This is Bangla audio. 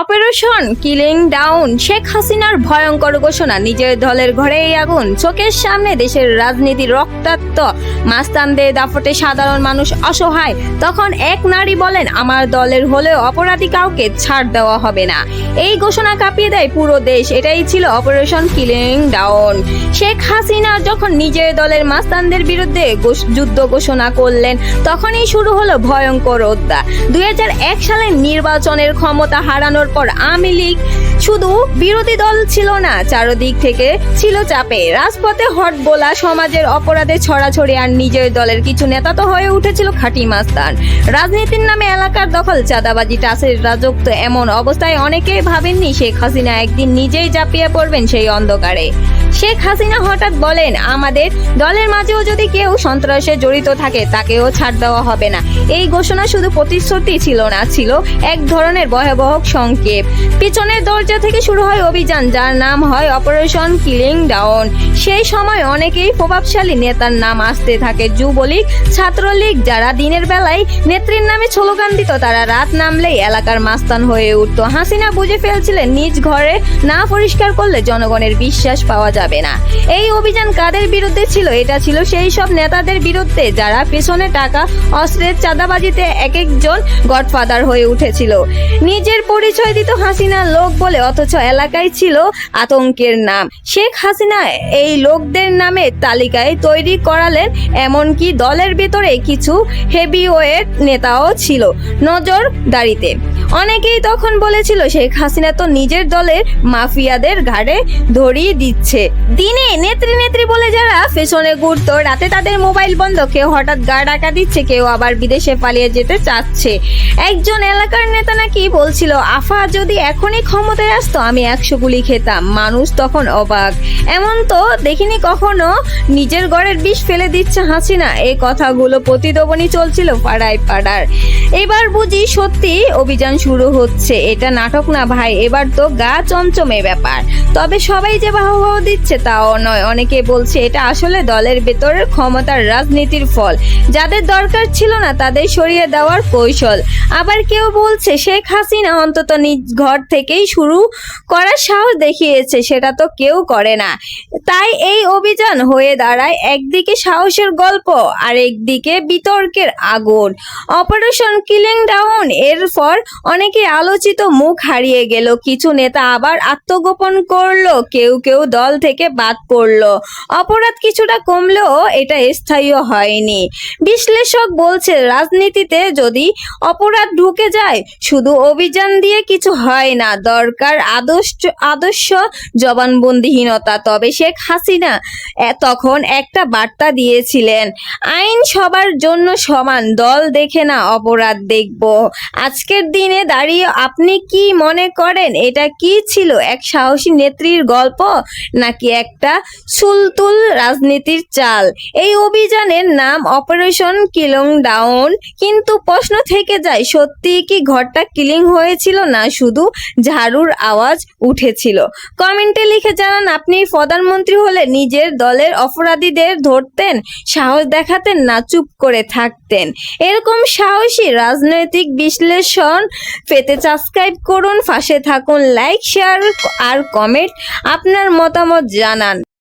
Operation killing down. শেখ হাসিনার ভয়ঙ্কর ঘোষণা, নিজের দলের ঘরেই আগুন। চোখের সামনে দেশের রাজনীতি রক্তাক্ত মাস্তানদের দাফটে সাধারণ মানুষ অসহায়। তখন এক নারী বলেন, আমার দলের হলেও অপরাধী কাউকে ছাড় দেওয়া হবে না। এই ঘোষণা কাঁপিয়ে দেয় পুরো দেশ। এটাই ছিল operation killing down. Sheikh Hasina যখন নিজের দলের মাস্তানদের বিরুদ্ধে যুদ্ধ ঘোষণা করলেন, তখনই শুরু হলো ভয়ঙ্কর হত্যা দুই সালের নির্বাচনের ক্ষমতা হারানোর পর আওয়ামী লীগ। শুধু বিরোধী দল ছিল না, চারদিক থেকে ছিল চাপে। রাজপথে হট বোলা, সমাজের অপরাধে ছড়াছড়ি আর নিজের দলের কিছু নেতা তো হয়ে উঠেছিল খাঁটি মাস্তান। রাজনীতির নামে এলাকার দখল, চাঁদাবাজি, টাসের রাজত্ব এমন অবস্থায় অনেকেই ভাবেননি শেখ হাসিনা একদিন নিজেই চাপিয়ে পড়বেন সেই অন্ধকারে। শেখ হাসিনা হঠাৎ বলেন, আমাদের দলের মাঝেও যদি কেউ সন্ত্রাসে জড়িত থাকে, তাকেও ছাড় দেওয়া হবে না। এই ঘোষণা শুধু প্রতিশ্রুতি ছিল না, ছিল এক ধরনের ভয়াবহ সংক্ষেপ পিছনের দরজা থেকে শুরু হয় অভিযান, যার নাম হয় অপারেশন কিলিং ডাউন সেই সময় অনেকেই প্রভাবশালী নেতার নাম আসতে থাকে যুবলীগ, ছাত্রলীগ যারা দিনের বেলায় নেত্রীর নামে স্লোগান দিত, তারা রাত নামলেই এলাকার মাস্তান হয়ে উঠতো। হাসিনা বুঝে ফেলছিলেন, নিজ ঘরে না পরিষ্কার করলে জনগণের বিশ্বাস পাওয়া যাবে না। এই অভিযান কাদের বিরুদ্ধে ছিল, এটা ছিল সেই সব নেতাদের বিরুদ্ধে যারা পেছনে টাকা, অস্ত্রের চাঁদাবাজিতে এক একজন গডফাদার হয়ে উঠেছিল। নিজের পরিচয় দিত হাসিনা লোক বলে, অথচ এলাকায় ছিল আতঙ্কের নাম। শেখ হাসিনা এই লোকদের নামে তালিকায় তৈরি করালেন এমনকি দলের ভিতরে কিছু হেভিওয়েট নেতাও ছিল নজর দাঁড়িতে অনেকেই তখন বলেছিল, শেখ হাসিনা তো নিজের দলের মাফিয়াদের ঘাড়ে ধরিয়ে দিচ্ছে। দিনে নেত্রী নেত্রী বলে যারা পেছনে ঘুরতো, রাতে তাদের মোবাইল বন্ধ, কেউ হঠাৎ গা ডাকা দিচ্ছে, কেউ আবার বিদেশে পালিয়ে যেতে চাচ্ছে। একজন এলাকার নেতা নাকি বলছিল, আফা, যদি এখনই ক্ষমতায় আসতো, আমি একশো গুলি খেতাম। মানুষ তখন অবাক। এমন তো দেখিনি কখনো নিজের ঘরের বিষ ফেলে দিচ্ছে হাসিনা। এই কথাগুলো প্রতিদবনই চলছিল পাড়ায় পাড়ার। এবার বুঝি সত্যি অভিযান শুরু হচ্ছে। এটা নাটক না ভাই এবার তো গা চমচমে ব্যাপার। তবে সবাই যে বাহবাহ দিচ্ছে তাও নয়। অনেকে বলছে এটা আসলে দলের ভেতরের ক্ষমতার রাজনীতির ফল। যাদের দরকার ছিল না, তাদের সরিয়ে দেওয়ার কৌশল। আবার কেউ বলছে, শেখ হাসিনা অন্তত নিজ ঘর থেকেই শুরু করার সাহস দেখিয়েছে, সেটা তো কেউ করে না। তাই এই অভিযান হয়ে দাঁড়ায় একদিকে সাহসের গল্প, আর একদিকে বিতর্কের আগুন। অপারেশন কিলিং ডাউন এর পর অনেকে আলোচিত মুখ হারিয়ে গেল। কিছু নেতা আবার আত্মগোপন করল, কেউ কেউ দল থেকে বাদ পড়ল। অপরাধ কিছুটা কমলেও এটা স্থায়ী হয়নি। বিশ্লেষক বলছে, রাজনীতিতে যদি অপরাধ ঢুকে যায়, শুধু অভিযান দিয়ে কিছু হয় না, দরকার আদর্শ আদর্শ জবানবন্দিহীনতা। তবে শেখ হাসিনা তখন একটা বার্তা দিয়েছিলেন, আইন সবার জন্য সমান, দল দেখে না অপরাধ দেখব। আজকের দিনে দাঁড়িয়ে আপনি কি মনে করেন? এটা কি ছিল এক সাহসী নেত্রীর গল্প নাকি একটা সুলতুল রাজনীতির চাল? এই অভিযানের নাম অপারেশন কিলিং ডাউন। কিন্তু প্রশ্ন থেকে যায় সত্যি কি ঘরটা কিলিং হয়েছিল না শুধু ঝাড়ুর আওয়াজ উঠেছিল? কমেন্টে লিখে জানান, আপনি প্রধানমন্ত্রী হলে নিজের দলের অপরাধীদের ধরতেন, সাহস দেখাতেন না, চুপ করে থাকতেন। এরকম সাহসী রাজনৈতিক বিশ্লেষণ পেতে সাবস্ক্রাইব করুন, পাশে থাকুন, লাইক, শেয়ার আর কমেন্ট আপনার মতামত জানান।